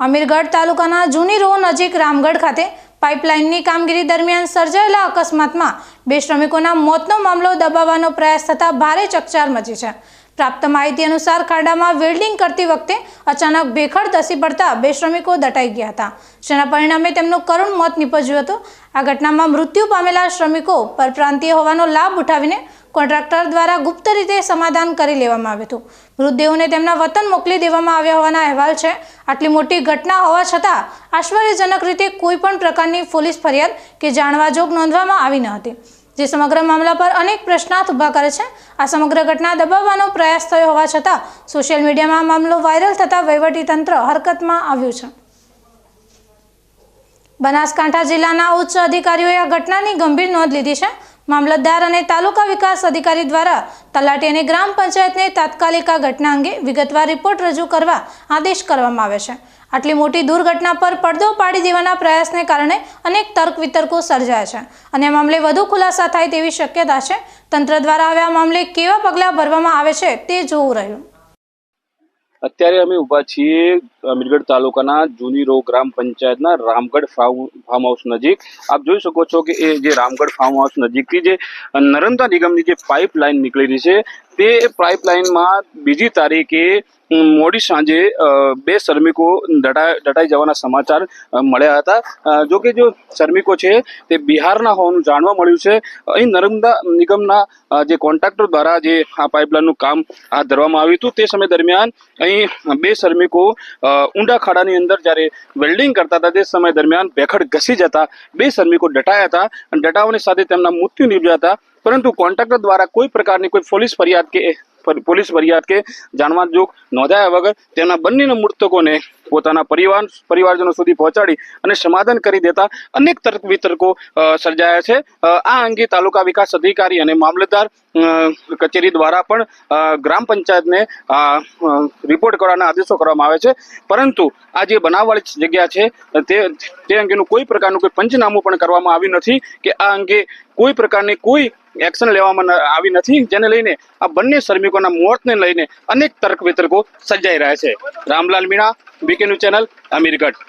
અમીરગઢ તાલુકાના જૂની રો નજીક રામગઢ ખાતે પાઇપલાઇનની કામગીરી દરમિયાન સર્જાયેલા અકસ્માતમાં બે શ્રમિકોના મોતનો મામલો દબાવવાનો પ્રયાસ થતાં ભારે ચકચાર મચી છે. પ્રાપ્ત માહિતી અનુસાર ખાડામાં વેલ્ડિંગ કરતી વખતે અચાનક ભેખડ ધસી પડતા બે શ્રમિકો દટાઈ ગયા હતા. જેના પરિણામે તેમનું કરુણ મોત નીપજ્યું હતું. આ ઘટનામાં મૃત્યુ પામેલા શ્રમિકો પરપ્રાંતીય હોવાનો લાભ ઉઠાવીને કોન્ટ્રાક્ટર દ્વારા ગુપ્ત રીતે સમાધાન કરી લેવામાં આવ્યું હતું. મૃતદેહોને તેમના વતન મોકલી દેવામાં આવ્યા હોવાના અહેવાલ છે. આટલી મોટી ઘટના હોવા છતાં આશ્ચર્યજનક રીતે કોઈ પણ પ્રકારની પોલીસ ફરિયાદ કે જાણવાજોગ નોંધવામાં આવી ન હતી. જે સમગ્ર મામલા પર અનેક પ્રશ્નાર્થ ઊભા કરે છે. આ સમગ્ર ઘટના દબાવવાનો પ્રયાસ થયો હોવા છતાં સોશિયલ મીડિયામાં મામલો વાયરલ થતાં વહીવટીતંત્ર હરકતમાં આવ્યું છે. બનાસકાંઠા જિલ્લાના ઉચ્ચ અધિકારીઓએ આ ઘટનાની ગંભીર નોંધ લીધી છે. મામલતદાર અને તાલુકા વિકાસ અધિકારી દ્વારા તલાટી અને ગ્રામ પંચાયતને તાત્કાલિક આ ઘટના અંગે વિગતવાર રિપોર્ટ રજૂ કરવા આદેશ કરવામાં આવે છે. આટલી મોટી દુર્ઘટના પર પડદો પાડી દેવાના પ્રયાસને કારણે અનેક તર્ક વિતર્કો સર્જાયા છે અને આ મામલે વધુ ખુલાસા થાય તેવી શક્યતા છે. તંત્ર દ્વારા હવે આ મામલે કેવા પગલાં ભરવામાં આવે છે તે જોવું રહ્યું. અત્યારે અમે ઊભા છીએ અમીરગઢ તાલુકાના જૂની રો ગ્રામ પંચાયતના રામગઢ ફાર્મ હાઉસ નજીક. આપ જોઈ શકો છો કે એ જે રામગઢ ફાર્મ હાઉસ નજીકથી જે નર્મદા નિગમની જે પાઇપલાઇન નીકળી રહી છે, તે પાઇપલાઇનમાં બીજી તારીખે મોડી સાંજે બે શ્રમિકો દટાઈ જવાના સમાચાર મળ્યા હતા. જો કે જો શ્રમિકો છે, તે બિહારના હોવાનું જાણવા મળ્યું છે. અહીં નર્મદા નિગમના જે કોન્ટ્રાક્ટર દ્વારા જે આ પાઇપલાઇનનું કામ હાથ ધરવામાં આવ્યું હતું, તે સમય દરમિયાન અહીં બે શ્રમિકો ઊંડા ખાડાની અંદર જ્યારે વેલ્ડિંગ કરતા હતા, તે સમય દરમિયાન ભેખડ ઘસી જતા, બે શ્રમિકો ડટાયા હતા અને ડટાવાની સાથે તેમના મૃત્યુ નીપજ્યા હતા. પરંતુ કોન્ટ્રાક્ટર દ્વારા કોઈ પ્રકારની કોઈ પોલીસ ફરિયાદ કે, પોલીસ ફરિયાદ કે જાણવા જોગ નોંધાયા વગર તેમના બંનેના મૃતકોને પોતાના પરિવાર, પરિવારજનો સુધી પહોંચાડી અને સમાધાન કરી દેતા અનેક તર્ક વિતર્કો સર્જાયા છે. આ અંગે તાલુકા વિકાસ અધિકારી અને મામલતદાર કચેરી દ્વારા પણ ગ્રામ પંચાયતને રિપોર્ટ કરવાના આદેશો કરવામાં આવે છે. પરંતુ આ જે બનાવવાળી જગ્યા છે, તે તે અંગેનું કોઈ પ્રકારનું કોઈ પંચનામું પણ કરવામાં આવ્યું નથી કે આ અંગે કોઈ પ્રકારની કોઈ એક્શન લેવામાં આવી નથી, જેને લઈને આ બંને શ્રમિકોના મોતને લઈને અનેક તર્ક વિતર્કો સર્જાઈ રહ્યા છે. રામલાલ મીણા બીકેનું ચેનલ અમીરગઢ.